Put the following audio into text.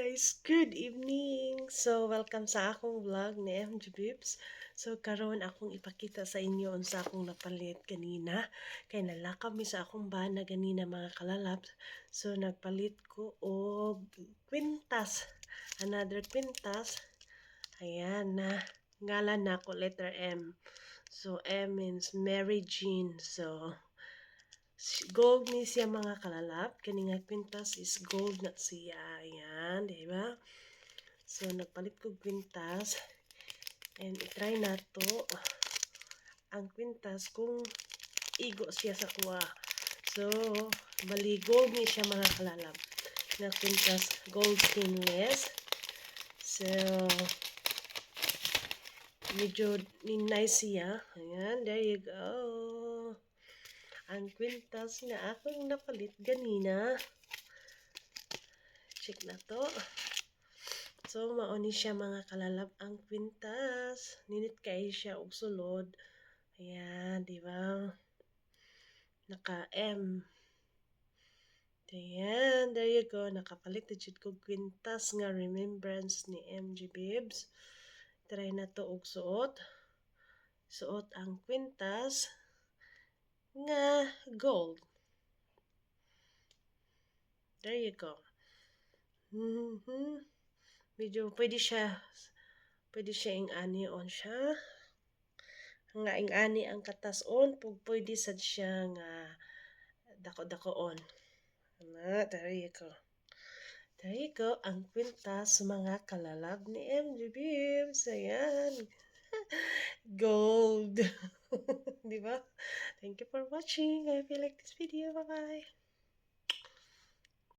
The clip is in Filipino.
guys, good evening. So welcome sa akong vlog ni MG Bibs. So karon akong ipakita sa inyo unsa akong napalit kanina kay nalakaw mi sa akong bana ganina mga kalalap. So nagpalit ko og kwintas. Another kwintas. Ayan na ngalan na ko letter M. So M means Mary Jean. So gold ni siya mga kalalap. Kani nga kwintas is gold na siya. Ayan, di ba? So, nagpalit ko kwintas. And itry na to. Ang kwintas kung igo siya sa kuha. So, bali gold ni siya mga kalalap. Na kwintas gold stainless. So, medyo nice siya. Ayan, there you go ang kwintas nga akong napalit ganina. Check na to. So, mauni siya mga kalalab ang kwintas. Ninit kay siya og sulod. Ayan, di ba? Naka-M. Ayan, there you go. Nakapalit na jud ko kwintas nga remembrance ni MG Bibs. Try na to og suot. Suot ang kwintas nga gold. There you go. Mm-hmm. Medyo pwede siya pwede siya ing ani on siya. Nga ing ani ang katas on pug pwede sad siya nga dako-dako on. Na, there you go. There you go, ang kwintas mga kalalab ni MG Bibs. Ayan. Gold. Thank you for watching. I hope you like this video. Bye-bye.